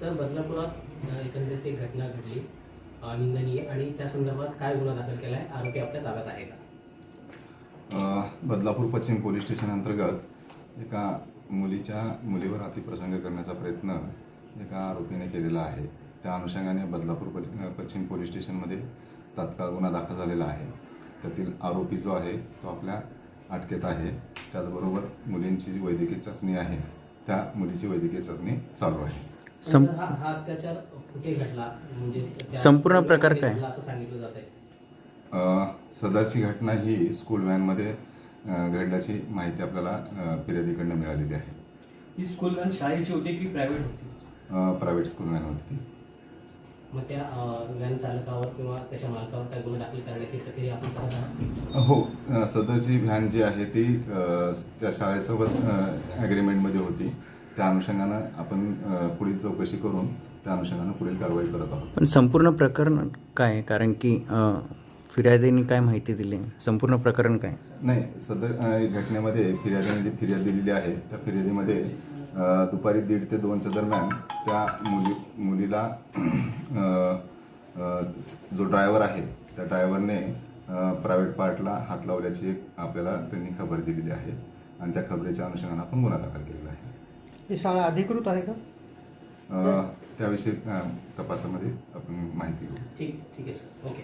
Sir बदलापुरात एकंदरीत एक घटना घडली निंदनीय. आणि त्या संदर्भात काय गुन्हा दाखल केला आहे आरोपी आपल्या ताब्यात आहे का बदलापूर पश्चिम पोलीस स्टेशन अंतर्गत एका मुलीच्या मुलीवर अतिप्रसंग करण्याचा प्रयत्न एका आरोपीने केलेला आहे. त्या अनुषंगाने बदलापूर पश्चिम पोलीस स्टेशनमध्ये तात्काळ गुन्हा दाखल झालेला आहे. त्यातील आरोपी जो आहे तो आपल्या अटकेत आहे. त्याचबरोबर मुलींची जी वैद्यकीय चाचणी आहे. त्या मुलीची वैद्यकीय चाचणी चालू आहे. सं- म्हणजे त्या- संपूर्ण प्रकार काय? घडला असं सांगितलं जात आहे अ, सदरची घटना ही स्कूल व्हॅनमध्ये घडल्याची माहिती आपल्याला फिर्यादीकडनं मिळालेली आहे. ही स्कूल व्हॅन शाळेची होती की प्रायव्हेट होती? प्रायव्हेट स्कूल व्हॅन होती. मग त्या अ, व्हॅन चालकावर किंवा त्याच्या मालकावर काय गुन्हा दाखल करण्याची प्रक्रिया आपण करत आहात? हो सदरची व्हॅन जी आहे ती त्या शाळेसोबत ॲग्रीमेंटमध्ये होती. त्या अनुषंगानं आपण अ, पुढील चौकशी करून त्या अनुषंगानं पुढील कारवाई करत आहोत. पण संपूर्ण प्रकरण काय? आहे? कारण की फिर्यादीने काय माहिती दिली? संपूर्ण प्रकरण काय? नाही सदर घटनेमध्ये फिर्यादीने जी फिर्याद दिलेली आहे त्या फिर्यादीमध्ये दुपारी दीड ते दोनच्या दरम्यान त्या मुली मुलीला जो ड्रायव्हर आहे त्या ड्रायव्हरने प्रायव्हेट पार्टला हात लावल्याची एक आपल्याला त्यांनी खबर दिलेली आहे. आणि त्या खबरीच्या अनुषंगानं आपण गुन्हा दाखल केलेला आहे. ही शाळा अधिकृत आहे का? त्याविषयी तपासामध्ये आपण माहिती घेऊ. ठीक ठीक आहे सर. ओके.